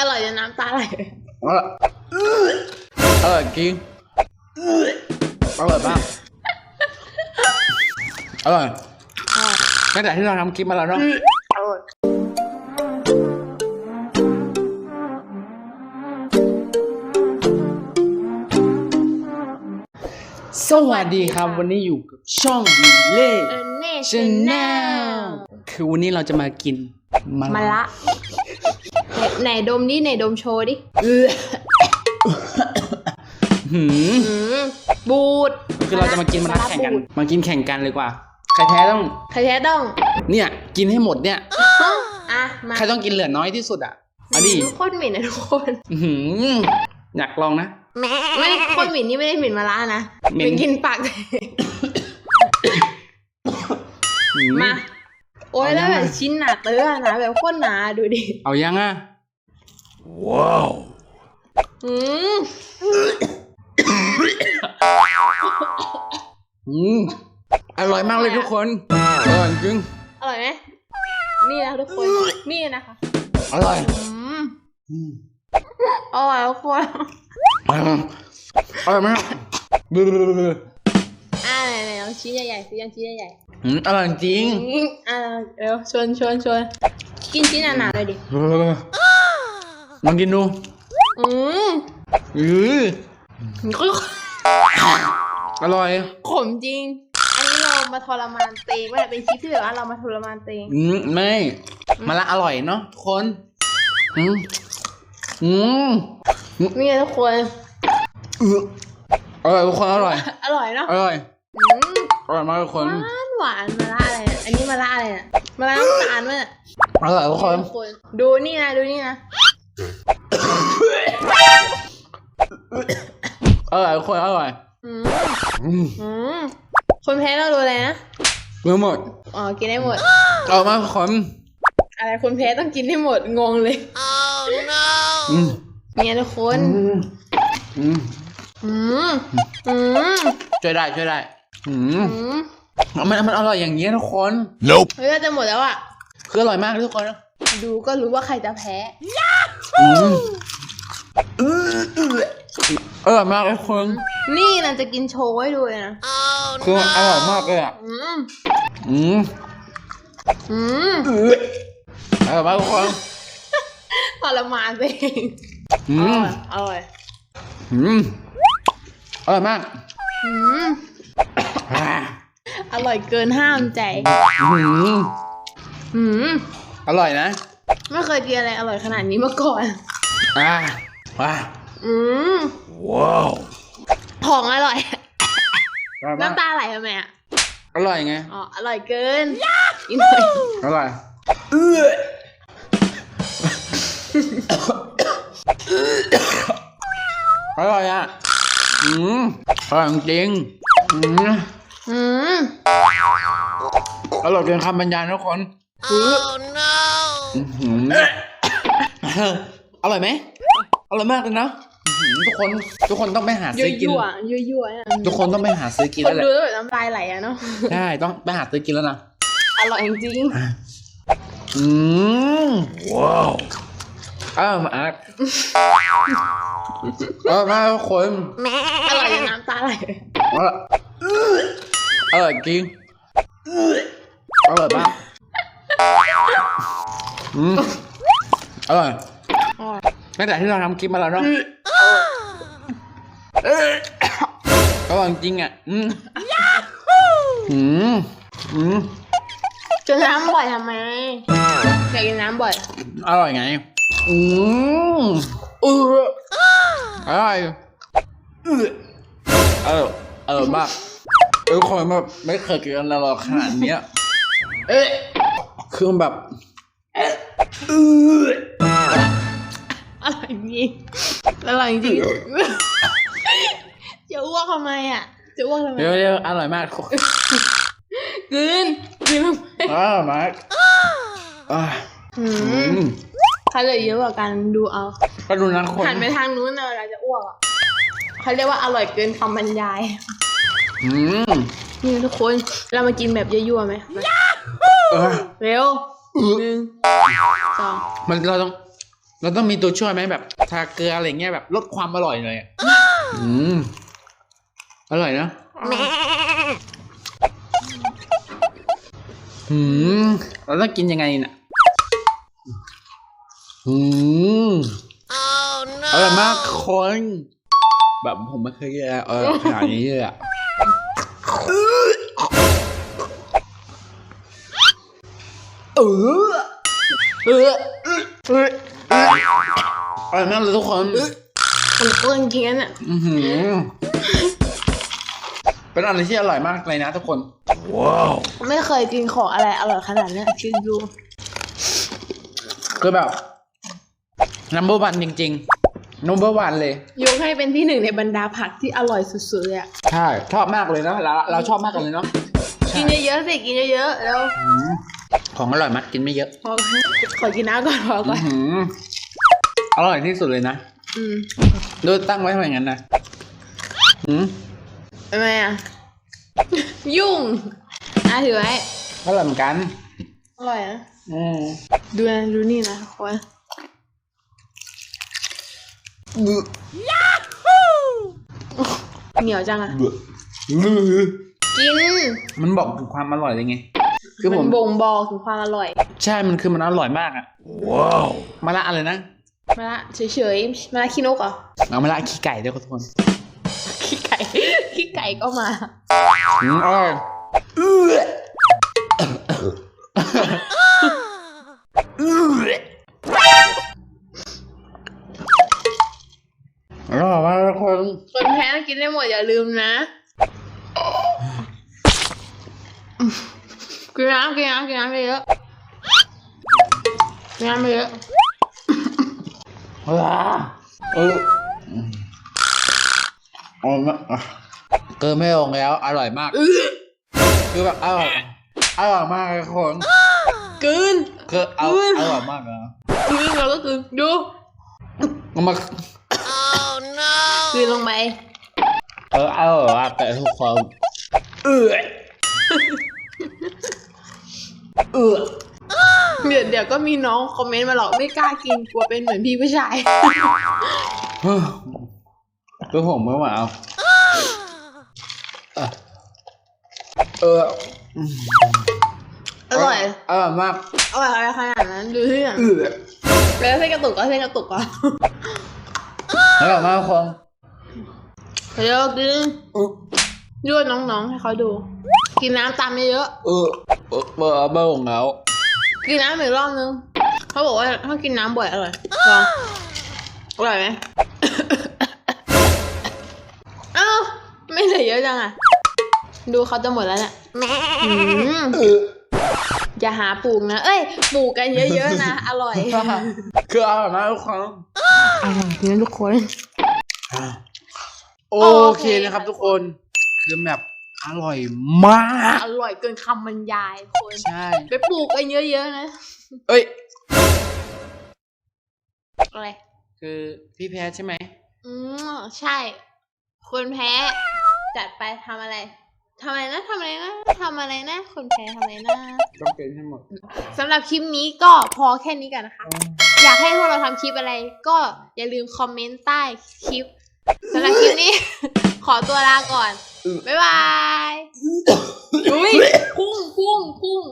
อร่อยจนน้ำตาไหลอร่อยอร่อยจริงอร่อยมากอร่อยตั้งแต่ที่เราทำคลิปมาแล้วเนาะอร่อยสวัสดีครับวันนี้อยู่กับช่องวิเล่เออเน่ชแนลคือวันนี้เราจะมากินมะมาละ ไหนไหนดมดิไหนดมโชว์ดิเออหืมอืมบูดคือเราจะมากินมะระแข่งกัน มากินแข่งกันเลยกว่า ใครแพ้ต้อง ใครแท้ต้อง เนี่ย กินให้หมดเนี่ย อะ มาใครต้องกินเหลือน้อยที่สุดอะเอาดิโคตรเหม็นนะทุกคนอื้อหืออยากลองนะ ไม่โคตรเหม็นนี่ไม่ได้เหม็นมาละนะเหม็นเหม็นกินปาก หืมมา โอ้ยเอาแล้วยังแบบไงชิ้นหนาเตื้อนะแบบโคตรหนาดูดิ เอายังอะอืมอืมอร่อยมากเลยทุกคน อร่อยจริง อร่อยไหมนี่นะทุกคน นี่นะคะ อร่อยอืมอืมอร่อยทุกคนอร่อยอร่อยมากดูดูดูดูดูอ่าไหนๆลองชิ้นใหญ่ๆสิยังชิ้นใหญ่ๆ อืมอร่อยจริง อืมอ่าเร็วชวนชวนชวนกินชิ้นหนาๆเลยดิลองกินดูอืมอือก็อร่อย ขมจริง อันนี้เรามาทรมานเตงไม่ได้เป็นคลิปที่แบบว่าเรามาทรมานเตงอืมไม่มาละอร่อยเนาะทุกคน อืมอืมนี่ไงทุกคน อืออร่อยทุกคนอร่อย อร่อยเนาะอร่อย อืมอร่อยมากทุกคน หวาน หวานมาละอะไรเนี่ยอันนี้มาละอะไรเนี่ยมาละน้ำตาลมั้ยเนี่ยอร่อยทุกคนทุกคนดูนี่นะดูนี่นะอร่อยทุกคนอร่อยอืมอืมอืมคนแพ้ต้องดูอะไรนะเมื่อหมดอ๋อกินได้หมดอร่อยมากทุกคนอะไรคนแพ้ต้องกินให้หมดงงเลยอืมเนี่ยทุกคนอืมอืมอืมอืมช่วยได้ช่วยได้อืม อืม มันมันอร่อยอย่างเงี้ยทุกคนเฮ้ยจะหมดแล้วอะ คืออร่อยมากทุกคนดูก็รู้ว่าใครจะแพ้ อืมอร่อยมากทุกคน นี่นะจะกินโชว์ให้ดูเลยนะ คืออร่อยมากเลยอะ อืม อืมอืมอร่อยมากทุกคนทรมานตัวเองอือมร่อยอร่อยอืมอร่อยมาก อืมอ่า อร่อยเกินห้ามใจอืมอืมอร่อยนะ ไม่เคยกินอะไรอร่อยขนาดนี้มาก่อน อ่าว้าอืมว้าวของอร่อย อร่อยมากน้ำตาไหลทำไมอะ อร่อยไง อ๋อ อร่อยเกินอีกหน่อยอร่อยอร่อยอะ อืมอร่อยจริงอืมอืม อร่อยเกินคำบรรยายทุกคนอื้อหืออร่อยไหมอร่อยมากเลยนะอื้อหือทุกคนทุกคนต้องไปหายั่ซื้วอกินยั่วยั่วยั่วเนี่ยทุกคนต้องไปหาซื้อกินคนแล้วแหละดูแล้วแบบน้ำลายไหลอะเนาะใช่ต้องไปหาซื้อกินแล้วนะอร่อยจริงอืมว้าวอ้าวมาอักเออมาทุกคนๆอร่อยจนน้ำตาไหลอร่อยอร่อยจริง อร่อยมากอืมอร่อยอร่อยตั้งแต่ที่เราทำคลิปมาแล้วเนาะอร่อยจริงอะ อืมอืมอืมจนน้ำบ่อยทำไมอยากกินน้ำบ่อย อร่อยไง อืมเอออร่อยเอออร่อยอร่อยมากเออคนแบบไม่เคยกินอะไรหรอกขนาดเนี้ย เอ๊ะคือมันแบบอร่อยจริงอร่อยจริงจะอ้วกทำไมอะจะอ้วกทำไมเดี๋ยวเดี๋ยวอร่อยมากกลืนกลืนลงไปอร่อยมากอ่าอือืมมใครเหลือเยอะกว่ากันดูเอาก็ดูนะคนหันไปทางนู้นนะเวลาจะอ้วกอะเขาเรียกว่าอร่อยเกินคำบรรยายอืมนี่ทุกคนเรามากินแบบยั่วๆไหมมา เออ เร็วหนึ่งสองมันเราต้อง เราต้องมีตัวช่วยไหมแบบทาเกลืออะไรเงี้ยแบบลดความอร่อยหน่อยอะอืมอร่อยนะอืมเราต้องกินยังไงน่ะอืมอร่อยมากคน แบบผมไม่เคยกินอะไรอร่อยขนาดนี้เลยอะ ออเออเออเอออร่อยมากเลยทุกคนมันเกินจริงๆเนี่ยอือหือเป็นอะไรที่อร่อยมากเลยนะทุกคน ไม่เคยกินของอะไรอร่อยขนาดเนี้ยคิดดูคือแบบ number one จริงๆ number one เลย ยกให้เป็นที่หนึ่งในบรรดาผักที่อร่อยสุดๆเลยอะใช่ ชอบมากเลยนะเราเราชอบมากเลยเนาะกินเยอะๆสิกินเยอะๆแล้ว อืม ของอร่อยมัดกินไม่เยอะพอขอกินน้ำก่อนพอก่อื้ออนหืออร่อยที่สุดเลยนะอืมดูตั้งไว้ทำไมงั้นนะอืมทำไมอะยุ่ง อะถือไว้ อร่อยเหมือนกัน อร่อยนะ อืมดูนะดูนี่นะทุกคนเบื่อเหนียวจังอะเบื่อเบื่อกิน มันบอกถึงความอร่อยเลยไง คือผมัมนบ่งบอกถึงความอร่อย ใช่มันคือมันอร่อยมากอะว้าวมาละอะไรนะมาละเฉยๆมาละขี้นกเหรอเอามาละขี้ไก่ด้วยทุกคนขี้ไก่ขี้ไก่ก็มาอืมอร่อยเอื้อเอื้ออร่อยมากทุกคนคนแพ้ต้องกินได้หมดอย่าลืมนะ กินน้ำกินน้ำกินน้ำไปเยอะกินน้ำไปเยอะว้าเอออร่อยมากอะเกินไม่ลงแล้ว อร่อยมาก คือแบบอร่อยอร่อยมากเลยทุกคนกลืนคือเอาอื้ออร่อยมากนะกลืนเราก็กลืนดูเอามากลืนลงไปเอออร่อยมากแต่ทุกคนเออ เออเดี๋ยวเดี๋ยวก็มีน้องคอมเมนต์มาหรอกไม่กล้ากินกลัวเป็นเหมือนพี่ผู้ชายคือผมไม่ไหวเอาเอออร่อย อร่อยมากอร่อยอะไรขนาดนั้นดูที่หนังเออแล้วเส้นกระตุกก็เส้นกระตุกอะอร่อยมากทุกคนเดี๋ยวกินเออยั่วน้องๆให้เขาดู กินน้ำตามเยอะเออเออเบอร์เบอร์ของเราๆกินน้ำอีกรอบนึงเขาบอกว่าถ้ากินน้ำบ่อยอร่อยลองอร่อยไหมอ้าวไม่เหลือเยอะจังอะดูเขาจะหมดแล้วเนี่ยอืมเอออย่าหาปลูกนะ เอ้ยปลูกกันเยอะๆนะ อร่อยคืออร่อยมากทุกคนอร่อยจริงทุกคน โอโอเคเคนะครับทุกคน คือแบบ อร่อยมากอร่อยเกินคำบรรยายคนใช่ไปปลูกกันเยอะๆนะเอ้ยอะไรคือพี่แพ้ใช่ไหมอืมใช่ คนแพ้จัดไปทำอะไรทำอะไรนะทำอะไรนะทำอะไรนะ คนแพ้ทำอะไรนะต้องเป็นให้หมดสำหรับคลิปนี้ก็พอแค่นี้กันนะคะ อยากให้พวกเราทำคลิปอะไร ก็อย่าลืมคอมเมนต์ใต้คลิปสำหรับคลิปนี้ ขอตัวลาก่อน บ๊ายบาย อุ้ยพุ่งพุ่งพุ่ง